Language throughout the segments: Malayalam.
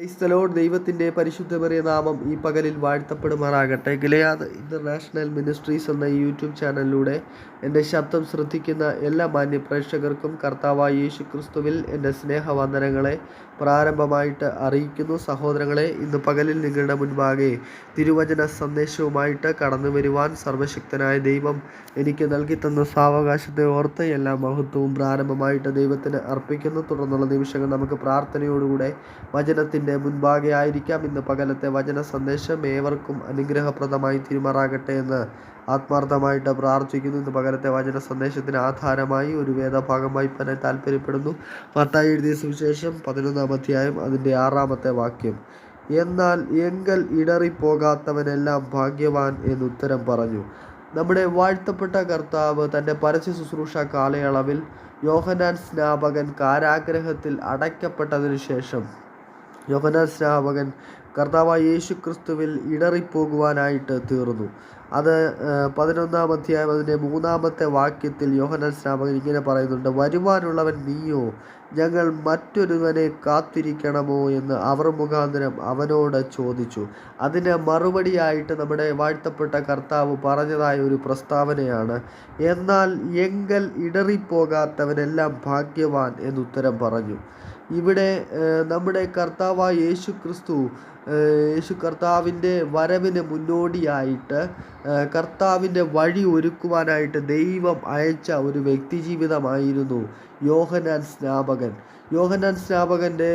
ക്രൈസ്തലോട് ദൈവത്തിന്റെ പരിശുദ്ധമേറിയ നാമം ഈ പകലിൽ വാഴ്ത്തപ്പെടുമാറാകട്ടെ. ഗിലയാദ് ഇന്റർനാഷണൽ മിനിസ്ട്രീസ് എന്ന യൂട്യൂബ് ചാനലിലൂടെ എന്റെ ശബ്ദം ശ്രദ്ധിക്കുന്ന എല്ലാ മാന്യ പ്രേക്ഷകർക്കും കർത്താവായ യേശു ക്രിസ്തുവിൽ എന്റെ സ്നേഹവന്ദനങ്ങളെ പ്രാരംഭമായിട്ട് അറിയിക്കുന്നു. സഹോദരങ്ങളെ ഇന്ന് പകലിൽ നിങ്ങളുടെ മുൻപാകെ തിരുവചന സന്ദേശവുമായിട്ട് കടന്നു വരുവാൻ സർവശക്തനായ ദൈവം എനിക്ക് നൽകി തന്ന സാവകാശത്തെ ഓർത്ത് എല്ലാ മഹത്വവും പ്രാരംഭമായിട്ട് ദൈവത്തിന് അർപ്പിക്കുന്നു. തുടർന്നുള്ള നിമിഷങ്ങൾ നമുക്ക് പ്രാർത്ഥനയോടുകൂടെ വചനത്തിന്റെ മുൻപാകെ ആയിരിക്കാം ഇന്ന് പകലത്തെ വചന സന്ദേശം ഏവർക്കും അനുഗ്രഹപ്രദമായി തിരുമാറാകട്ടെ എന്ന് ആത്മാർത്ഥമായിട്ട് പ്രാർത്ഥിക്കുന്നു. ഇന്ന് പകലത്തെ വചന സന്ദേശത്തിന് ആധാരമായി ഒരു വേദഭാഗം വായിപ്പാനായി താല്പര്യപ്പെടുന്നു. മത്തായി എഴുതിയ സുവിശേഷം പതിനൊന്നാം അധ്യായം അതിന്റെ ആറാമത്തെ വാക്യം. എന്നാൽ എങ്കൽ ഇടറിപ്പോകാത്തവനെല്ലാം ഭാഗ്യവാൻ എന്ന് ഉത്തരം പറഞ്ഞു. നമ്മുടെ വാഴ്ത്തപ്പെട്ട കർത്താവ് തന്റെ പരസ്യ ശുശ്രൂഷ കാലയളവിൽ യോഹനാൻ സ്നാപകൻ കാരാഗ്രഹത്തിൽ അടയ്ക്കപ്പെട്ടതിനു ശേഷം യോഹനാൻ സ്നാപകൻ കർത്താവായ യേശു ക്രിസ്തുവിൽ ഇടറിപ്പോകുവാനായിട്ട് തീർന്നു. അത് പതിനൊന്നാം അധ്യായം അതിന്റെ മൂന്നാമത്തെ വാക്യത്തിൽ യോഹനാൻ സ്നാപകൻ ഇങ്ങനെ പറയുന്നുണ്ട് വരുവാനുള്ളവൻ നീയോ ഞങ്ങൾ മറ്റൊരുവനെ കാത്തിരിക്കണമോ? എന്ന് അവർ മുഖാന്തരം അവനോട് ചോദിച്ചു. അതിന് മറുപടിയായിട്ട് നമ്മുടെ വാഴ്ത്തപ്പെട്ട കർത്താവ് പറഞ്ഞതായ ഒരു പ്രസ്താവനയാണ് എന്നാൽ എങ്കൽ ഇടറിപ്പോകാത്തവനെല്ലാം ഭാഗ്യവാൻ എന്നുത്തരം പറഞ്ഞു. ഇവിടെ നമ്മുടെ കർത്താവായ യേശു ക്രിസ്തു യേശു കർത്താവിന്റെ വരവിന് മുന്നോടിയായിട്ട് കർത്താവിന്റെ വഴി ഒരുക്കുവാനായിട്ട് ദൈവം അയച്ച ഒരു വ്യക്തി ജീവിതമായിരുന്നു യോഹനാൻ സ്നാപകൻ. യോഹനാൻ സ്നാപകന്റെ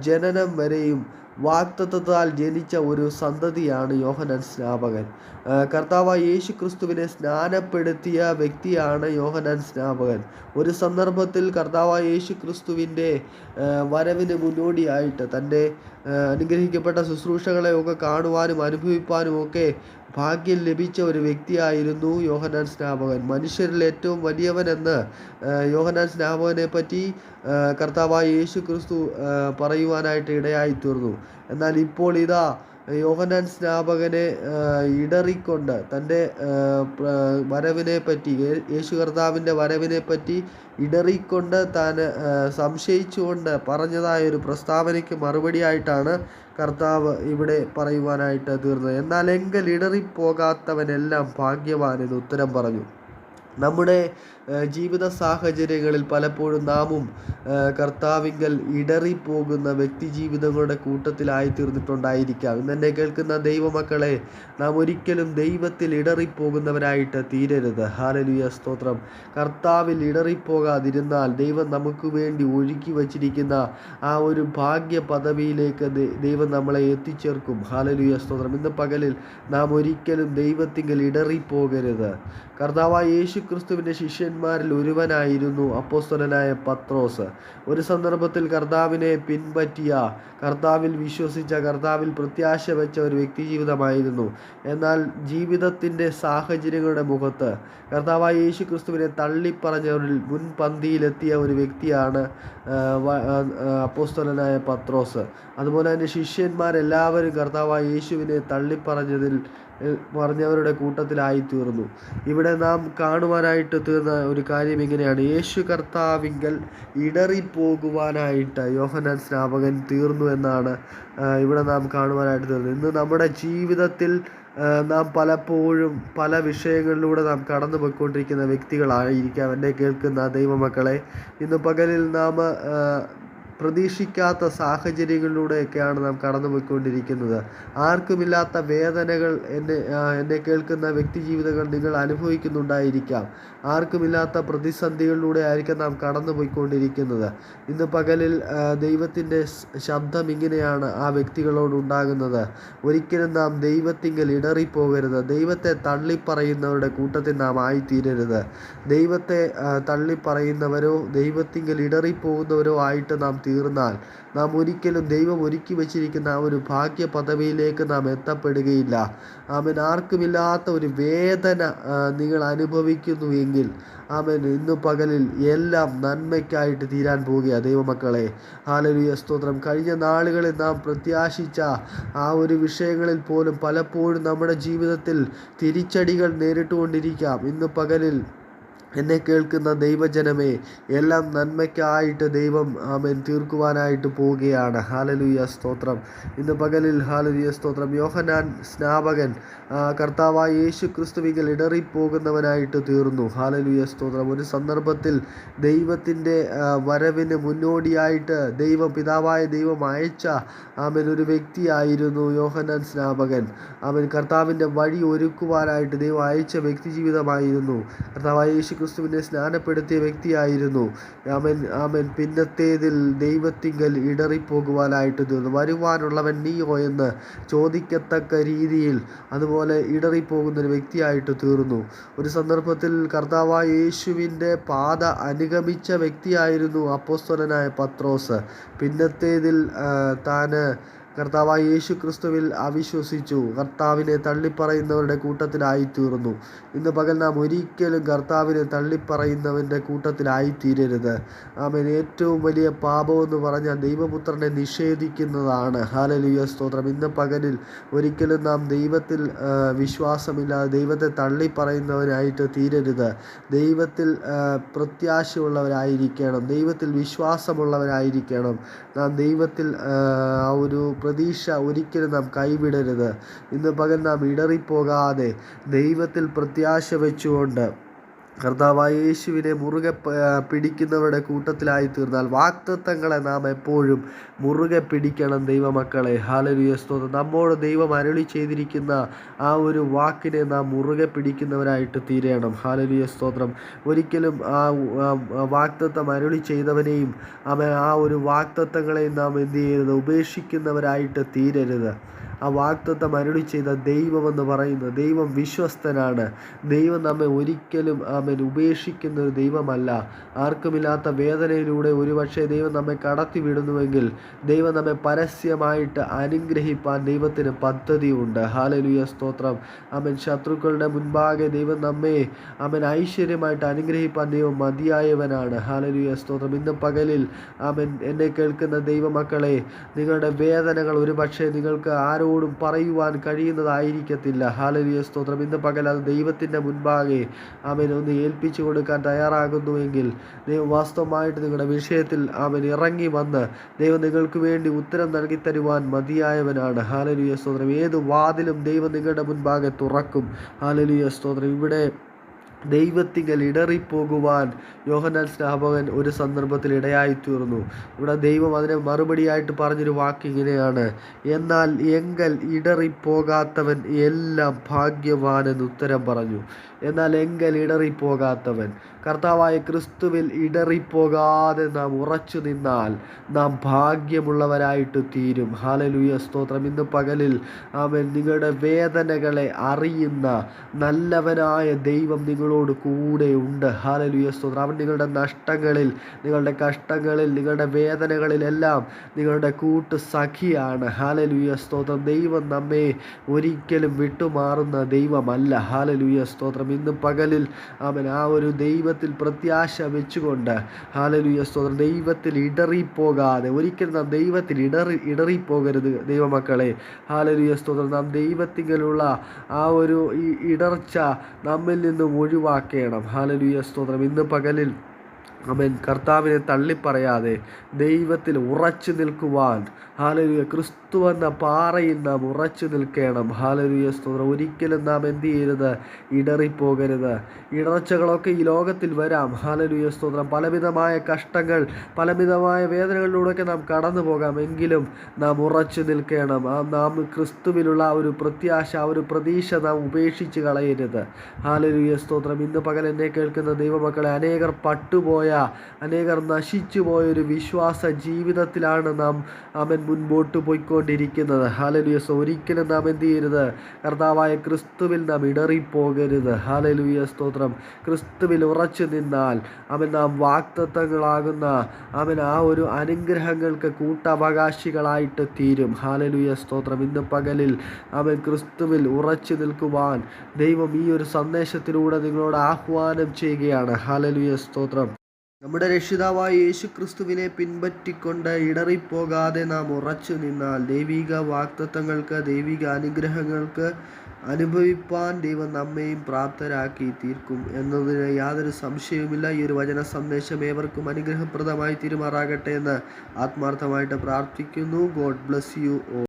ജനനം വരെയും വാക്തത്വത്താൽ ജനിച്ച ഒരു സന്തതിയാണ് യോഹനാൻ സ്നാപകൻ. കർത്താവ് യേശു ക്രിസ്തുവിനെ സ്നാനപ്പെടുത്തിയ വ്യക്തിയാണ് യോഹനാൻ സ്നാപകൻ. ഒരു സന്ദർഭത്തിൽ കർത്താവ് യേശു ക്രിസ്തുവിന്റെ വരവിന് മുന്നോടിയായിട്ട് തന്റെ അനുഗ്രഹിക്കപ്പെട്ട ശുശ്രൂഷകളെയൊക്കെ കാണുവാനും അനുഭവിപ്പാനും ഒക്കെ ഭാഗ്യം ലഭിച്ച ഒരു വ്യക്തിയായിരുന്നു യോഹനാൻ സ്നാപകൻ. മനുഷ്യരിൽ ഏറ്റവും വലിയവനെന്ന് യോഹനാൻ സ്നാപകനെ പറ്റി കർത്താവായ യേശു ക്രിസ്തു പറയുവാനായിട്ട് ഇടയായി തീർന്നു എന്നാൽ ഇപ്പോൾ ഇതാ യോഹനാൻ സ്നാപകനെ ഇടറിക്കൊണ്ട് തന്റെ വരവിനെ പറ്റി യേശു കർത്താവിന്റെ വരവിനെ പറ്റി ഇടറിക്കൊണ്ട് താൻ സംശയിച്ചുകൊണ്ട് പറഞ്ഞതായ ഒരു പ്രസ്താവനയ്ക്ക് മറുപടിയായിട്ടാണ് കർത്താവ് ഇവിടെ പറയുവാനായിട്ട് തീർന്നത്. എന്നാൽ എങ്കിൽ ഇടറിപ്പോകാത്തവനെല്ലാം ഭാഗ്യവാൻ എന്ന് ഉത്തരം പറഞ്ഞു. നമ്മുടെ ജീവിത സാഹചര്യങ്ങളിൽ പലപ്പോഴും നാമും കർത്താവിങ്കൽ ഇടറിപ്പോകുന്ന വ്യക്തി ജീവിതങ്ങളുടെ കൂട്ടത്തിലായി തീർന്നിട്ടുണ്ടായിരിക്കാം ഇന്നെന്നെ കേൾക്കുന്ന ദൈവമക്കളെ നാം ഒരിക്കലും ദൈവത്തിൽ ഇടറിപ്പോകുന്നവരായിട്ട് തീരരുത്. ഹാലലുയ സ്തോത്രം. കർത്താവിൽ ഇടറിപ്പോകാതിരുന്നാൽ ദൈവം നമുക്ക് വേണ്ടി ഒഴുക്കി വച്ചിരിക്കുന്ന ആ ഒരു ഭാഗ്യ പദവിയിലേക്ക് ദൈവം നമ്മളെ എത്തിച്ചേർക്കും. ഹാലലുയ സ്തോത്രം. ഇന്ന് പകലിൽ നാം ഒരിക്കലും ദൈവത്തിങ്കൽ ഇടറിപ്പോകരുത്. കർത്താവായ യേശു ക്രിസ്തുവിന്റെ ശിഷ്യന്മാരിൽ ഒരുവനായിരുന്നു അപ്പോസ്തലനായ പത്രോസ്. ഒരു സന്ദർഭത്തിൽ കർത്താവിനെ പിൻപറ്റിയ കർത്താവിൽ വിശ്വസിച്ച കർത്താവിൽ പ്രത്യാശ വെച്ച ഒരു വ്യക്തി ജീവിതമായിരുന്നു എന്നാൽ ജീവിതത്തിന്റെ സാഹചര്യങ്ങളുടെ മുഖത്ത് കർത്താവായ യേശു ക്രിസ്തുവിനെ തള്ളിപ്പറഞ്ഞവരിൽ മുൻപന്തിയിലെത്തിയ ഒരു വ്യക്തിയാണ് അപ്പോസ്തലനായ പത്രോസ്. അതുപോലെ തന്നെ ശിഷ്യന്മാരെല്ലാവരും കർത്താവായ യേശുവിനെ തള്ളിപ്പറഞ്ഞതിൽ പറഞ്ഞവരുടെ കൂട്ടത്തിലായി തീർന്നു ഇവിടെ നാം കാണുവാനായിട്ട് തീർന്ന ഒരു കാര്യം ഇങ്ങനെയാണ്. യേശു കർത്താവിങ്കൽ ഇടറിപ്പോകുവാനായിട്ട് യോഹനാൻ സ്നാപകൻ തീർന്നു എന്നാണ് ഇവിടെ നാം കാണുവാനായിട്ട് തീർന്നത്. ഇന്ന് നമ്മുടെ ജീവിതത്തിൽ നാം പലപ്പോഴും പല വിഷയങ്ങളിലൂടെ നാം കടന്നു പോയിക്കൊണ്ടിരിക്കുന്ന വ്യക്തികളായിരിക്കാം എന്നെ കേൾക്കുന്ന ദൈവമക്കളെ. ഇന്ന് പകലിൽ നാം പ്രതീക്ഷിക്കാത്ത സാഹചര്യങ്ങളിലൂടെയൊക്കെയാണ് നാം കടന്നുപോയിക്കൊണ്ടിരിക്കുന്നത്. ആർക്കുമില്ലാത്ത വേദനകൾ എന്നെ എന്നെ കേൾക്കുന്ന വ്യക്തി ജീവിതങ്ങൾ നിങ്ങൾ അനുഭവിക്കുന്നുണ്ടായിരിക്കാം. ആർക്കുമില്ലാത്ത പ്രതിസന്ധികളിലൂടെ ആയിരിക്കാം നാം കടന്നുപോയിക്കൊണ്ടിരിക്കുന്നത്. ഇന്ന് പകലിൽ ദൈവത്തിന്റെ ശബ്ദം ഇങ്ങനെയാണ് ആ വ്യക്തികളോടുണ്ടാകുന്നത് ഒരിക്കലും നാം ദൈവത്തിങ്കിൽ ഇടറിപ്പോകരുത്. ദൈവത്തെ തള്ളിപ്പറയുന്നവരുടെ കൂട്ടത്തിൽ നാം ആയിത്തീരരുത്. ദൈവത്തെ തള്ളിപ്പറയുന്നവരോ ദൈവത്തിങ്കിൽ ഇടറിപ്പോകുന്നവരോ ആയിട്ട് നാം തീർന്നാൽ നാം ഒരിക്കലും ദൈവം ഒരുക്കി വച്ചിരിക്കുന്ന ആ ഒരു ഭാഗ്യ പദവിയിലേക്ക് നാം എത്തപ്പെടുകയില്ല. ആമൻ. ആർക്കുമില്ലാത്ത ഒരു വേദന നിങ്ങൾ അനുഭവിക്കുന്നു എങ്കിൽ ആമൻ ഇന്ന് പകലിൽ എല്ലാം നന്മയ്ക്കായിട്ട് തീരാൻ പോവുകയാണ് ദൈവമക്കളെ. ഹാലലുയ സ്തോത്രം. കഴിഞ്ഞ നാളുകളിൽ നാം പ്രത്യാശിച്ച ആ ഒരു വിഷയങ്ങളിൽ പോലും പലപ്പോഴും നമ്മുടെ ജീവിതത്തിൽ തിരിച്ചടികൾ നേരിട്ടുകൊണ്ടിരിക്കാം. ഇന്ന് പകലിൽ എന്നെ കേൾക്കുന്ന ദൈവജനമേ എല്ലാം നന്മയ്ക്കായിട്ട് ദൈവം ആമേൻ തീർക്കുവാനായിട്ട് പോവുകയാണ്. ഹാലലുയ സ്തോത്രം. ഇന്ന് പകലിൽ ഹാലലുയ സ്തോത്രം. യോഹനാൻ സ്നാപകൻ കർത്താവായ യേശു ക്രിസ്തുവിങ്കൽ ഇടറിപ്പോകുന്നവനായിട്ട് തീർന്നു. ഹാലലുയ സ്തോത്രം. ഒരു സന്ദർഭത്തിൽ ദൈവത്തിന്റെ വരവിന് മുന്നോടിയായിട്ട് ദൈവം പിതാവായ ദൈവം അയച്ച ആമൻ ഒരു വ്യക്തിയായിരുന്നു യോഹനാൻ സ്നാപകൻ. അവൻ കർത്താവിന്റെ വഴി ഒരുക്കുവാനായിട്ട് ദൈവം അയച്ച വ്യക്തി ജീവിതമായിരുന്നു കർത്താവായ യേശു ക്രിസ്തുവിനെ സ്നാനപ്പെടുത്തിയ വ്യക്തിയായിരുന്നു. ആമൻ ആമൻ. പിന്നത്തേതിൽ ദൈവത്തിങ്കൽ ഇടറിപ്പോകുവാനായിട്ട് തീർന്നു. വരുവാനുള്ളവൻ നീയോ എന്ന് ചോദിക്കത്തക്ക രീതിയിൽ അതുപോലെ ഇടറിപ്പോകുന്ന ഒരു വ്യക്തിയായിട്ട് തീർന്നു. ഒരു സന്ദർഭത്തിൽ കർത്താവായ യേശുവിന്റെ പാത അനുഗമിച്ച വ്യക്തിയായിരുന്നു അപ്പോസ്തലനായ പത്രോസ്. പിന്നത്തേതിൽ താൻ കർത്താവായ യേശു ക്രിസ്തുവിൽ അവിശ്വസിച്ചു. കർത്താവിനെ തള്ളിപ്പറയുന്നവരുടെ കൂട്ടത്തിലായിത്തീർന്നു. ഇന്ന് പകൽ നാം ഒരിക്കലും കർത്താവിനെ തള്ളിപ്പറയുന്നവന്റെ കൂട്ടത്തിലായിത്തീരരുത്. ആമേൻ. ഏറ്റവും വലിയ പാപമെന്ന് പറഞ്ഞാൽ ദൈവപുത്രനെ നിഷേധിക്കുന്നതാണ്. ഹാലലിയ സ്തോത്രം. ഇന്ന് പകലിൽ ഒരിക്കലും നാം ദൈവത്തിൽ വിശ്വാസമില്ലാതെ ദൈവത്തെ തള്ളിപ്പറയുന്നവനായിട്ട് തീരരുത്. ദൈവത്തിൽ പ്രത്യാശയുള്ളവരായിരിക്കണം. ദൈവത്തിൽ വിശ്വാസമുള്ളവരായിരിക്കണം. നാം ദൈവത്തിൽ ആ, ഒരു പ്രതീക്ഷ ഒരിക്കലും നാം കൈവിടരുത്. ഇന്ന് പകൽ നാം ഇടറിപ്പോകാതെ ദൈവത്തിൽ പ്രത്യാശ വെച്ചുകൊണ്ട് കർത്താവായ യേശുവിനെ മുറുകെ പിടിക്കുന്നവരുടെ കൂട്ടത്തിലായി തീർന്നാൽ വാക്തത്വങ്ങളെ നാം എപ്പോഴും മുറുകെ പിടിക്കണം ദൈവമക്കളെ. സ്തോത്രം. നമ്മോട് ദൈവം അരുളി ചെയ്തിരിക്കുന്ന ആ ഒരു വാക്കിനെ നാം മുറുകെ പിടിക്കുന്നവരായിട്ട് തീരണം. ഹാലരുയ സ്തോത്രം. ഒരിക്കലും ആ വാക്തത്വം അരുളി ചെയ്തവനെയും അവൻ ആ ഒരു വാക്തത്വങ്ങളെയും നാം എന്ത് ചെയ്യരുത്? ഉപേക്ഷിക്കുന്നവരായിട്ട് തീരരുത്. ആ വാക്തത്വം അരുളി ചെയ്ത ദൈവമെന്ന് പറയുന്നത് ദൈവം വിശ്വസ്തനാണ്. ദൈവം നമ്മെ ഒരിക്കലും അവൻ ഉപേക്ഷിക്കുന്ന ഒരു ദൈവമല്ല. ആർക്കുമില്ലാത്ത വേദനയിലൂടെ ഒരുപക്ഷെ ദൈവം നമ്മെ കടത്തിവിടുന്നുവെങ്കിൽ ദൈവം നമ്മെ പരസ്യമായിട്ട് അനുഗ്രഹിപ്പാൻ ദൈവത്തിന് പദ്ധതിയുണ്ട്. ഹാലലുയ സ്തോത്രം. അവൻ ശത്രുക്കളുടെ മുൻപാകെ ദൈവം നമ്മെ അവൻ ഐശ്വര്യമായിട്ട് അനുഗ്രഹിപ്പാൻ ദൈവം മതിയായവനാണ്. ഹാലലുയ സ്തോത്രം. ഇന്ന് പകലിൽ അവൻ എന്നെ കേൾക്കുന്ന ദൈവമക്കളെ നിങ്ങളുടെ വേദനകൾ ഒരുപക്ഷെ നിങ്ങൾക്ക് ആരോടും പറയുവാൻ കഴിയുന്നതായിരിക്കത്തില്ല. ഹാലലിയ സ്തോത്രം. ഇന്ന് പകൽ അത് ദൈവത്തിന്റെ മുൻപാകെ അവൻ ഒന്ന് ഏൽപ്പിച്ചു കൊടുക്കാൻ തയ്യാറാകുന്നുവെങ്കിൽ ദൈവം വാസ്തവമായിട്ട് നിങ്ങളുടെ വിഷയത്തിൽ അവൻ ഇറങ്ങി വന്ന് ദൈവം നിങ്ങൾക്ക് വേണ്ടി ഉത്തരം നൽകി തരുവാൻ മതിയായവനാണ്. ഹാലലിയ സ്തോത്രം. ഏത് വാതിലും ദൈവം നിങ്ങളുടെ മുൻപാകെ തുറക്കും. ഹാലലിയ സ്തോത്രം. ഇവിടെ ദൈവത്തിങ്കൽ ഇടറിപ്പോകുവാൻ യോഹന്നാൻ സ്നാപകൻ ഒരു സന്ദർഭത്തിൽ ഇടയായിത്തീർന്നു. ഇവിടെ ദൈവം അതിനെ മറുപടിയായിട്ട് പറഞ്ഞൊരു വാക്ക് ഇങ്ങനെയാണ്. എന്നാൽ എങ്കൽ ഇടറിപ്പോകാത്തവൻ എല്ലാം ഭാഗ്യവാനെന്ന് ഉത്തരം പറഞ്ഞു. എന്നാൽ എങ്കൽ ഇടറിപ്പോകാത്തവൻ കർത്താവായ ക്രിസ്തുവിൽ ഇടറിപ്പോകാതെ നാം ഉറച്ചു നിന്നാൽ നാം ഭാഗ്യമുള്ളവരായിട്ട് തീരും. ഹാലലൂയ സ്തോത്രം. ഇന്ന് പകലിൽ അവൻ നിങ്ങളുടെ വേദനകളെ അറിയുന്ന നല്ലവനായ ദൈവം നിങ്ങളോട് കൂടെ ഉണ്ട്. ഹാലലൂയ സ്തോത്രം. അവൻ നിങ്ങളുടെ നഷ്ടങ്ങളിൽ നിങ്ങളുടെ കഷ്ടങ്ങളിൽ നിങ്ങളുടെ വേദനകളിലെല്ലാം നിങ്ങളുടെ കൂട്ട് സഖിയാണ്. ഹാലലൂയ സ്തോത്രം. ദൈവം നമ്മെ ഒരിക്കലും വിട്ടുമാറുന്ന ദൈവമല്ല. ഹാലലൂയ സ്തോത്രം. ഇന്ന് പകലിൽ അവൻ ആ ഒരു ദൈവത്തിൽ പ്രത്യാശ വെച്ചുകൊണ്ട് ഹാലലുയ സ്തോത്രം. ദൈവത്തിൽ ഇടറിപ്പോകാതെ ഒരിക്കലും നാം ദൈവത്തിൽ ഇടറി ഇടറിപ്പോകരുത് ദൈവമക്കളെ. ഹാലലുയ സ്തോത്രം. നാം ദൈവത്തിങ്കലുള്ള ആ ഒരു ഇടർച്ച നമ്മിൽ നിന്നും ഒഴിവാക്കണം. ഹാലലുയ സ്തോത്രം. ഇന്ന് പകലിൽ അവൻ കർത്താവിനെ തള്ളിപ്പറയാതെ ദൈവത്തിൽ ഉറച്ചു നിൽക്കുവാൻ ഹാലലുയ ക്രിസ്തു എന്ന പാറയിൽ നാം ഉറച്ചു നിൽക്കണം. ഹാലരുയ സ്തോത്രം. ഒരിക്കലും നാം എന്ത് ചെയ്യരുത്? ഇടറിപ്പോകരുത്. ഇടർച്ചകളൊക്കെ ഈ ലോകത്തിൽ വരാം. ഹാലരുയ സ്തോത്രം. പലവിധമായ കഷ്ടങ്ങൾ പലവിധമായ വേദനകളിലൂടെയൊക്കെ നാം കടന്നു പോകാം. എങ്കിലും നാം ഉറച്ചു നിൽക്കണം. ആ നാം ക്രിസ്തുവിലുള്ള ആ ഒരു പ്രത്യാശ ആ ഒരു പ്രതീക്ഷ നാം ഉപേക്ഷിച്ച് കളയരുത്. ഹാലരുയ സ്തോത്രം. ഇന്ന് പകൽ എന്നെ കേൾക്കുന്ന ദൈവമക്കളെ അനേകർ പട്ടുപോയ അനേകർ നശിച്ചു പോയ ഒരു വിശ്വാസ ജീവിതത്തിലാണ് നാം അവൻ മുൻപോട്ട് പോയിക്കൊണ്ടിരിക്കുന്നത്. ഹാലലുയ സോ ഒരിക്കലും നാം എന്ത് ചെയ്യരുത്. കർത്താവായ ക്രിസ്തുവിൽ നാം ഇടറിപ്പോകരുത്. ഹാലലുയ സ്തോത്രം. ക്രിസ്തുവിൽ ഉറച്ചു നിന്നാൽ അവൻ നാം വാക്തത്വങ്ങളാകുന്ന അവൻ ആ ഒരു അനുഗ്രഹങ്ങൾക്ക് കൂട്ടവകാശികളായിട്ട് തീരും. ഹാലലുയ സ്തോത്രം. ഇന്ന് പകലിൽ അവൻ ക്രിസ്തുവിൽ ഉറച്ചു നിൽക്കുവാൻ ദൈവം ഈ ഒരു സന്ദേശത്തിലൂടെ നിങ്ങളോട് ആഹ്വാനം ചെയ്യുകയാണ്. ഹാലലുയ സ്തോത്രം. നമ്മുടെ രക്ഷിതാവായ യേശു ക്രിസ്തുവിനെ പിൻപറ്റിക്കൊണ്ട് ഇടറിപ്പോകാതെ നാം ഉറച്ചു നിന്നാൽ ദൈവിക വാക്തത്വങ്ങൾക്ക് ദൈവിക അനുഗ്രഹങ്ങൾക്ക് അനുഭവിപ്പാൻ ദൈവം നമ്മെയും പ്രാപ്തരാക്കി തീർക്കും എന്നതിന് യാതൊരു സംശയവുമില്ല. ഈ ഒരു വചന സന്ദേശം ഏവർക്കും അനുഗ്രഹപ്രദമായി തീരുമാറാകട്ടെ എന്ന് ആത്മാർത്ഥമായിട്ട് പ്രാർത്ഥിക്കുന്നു. God bless you oh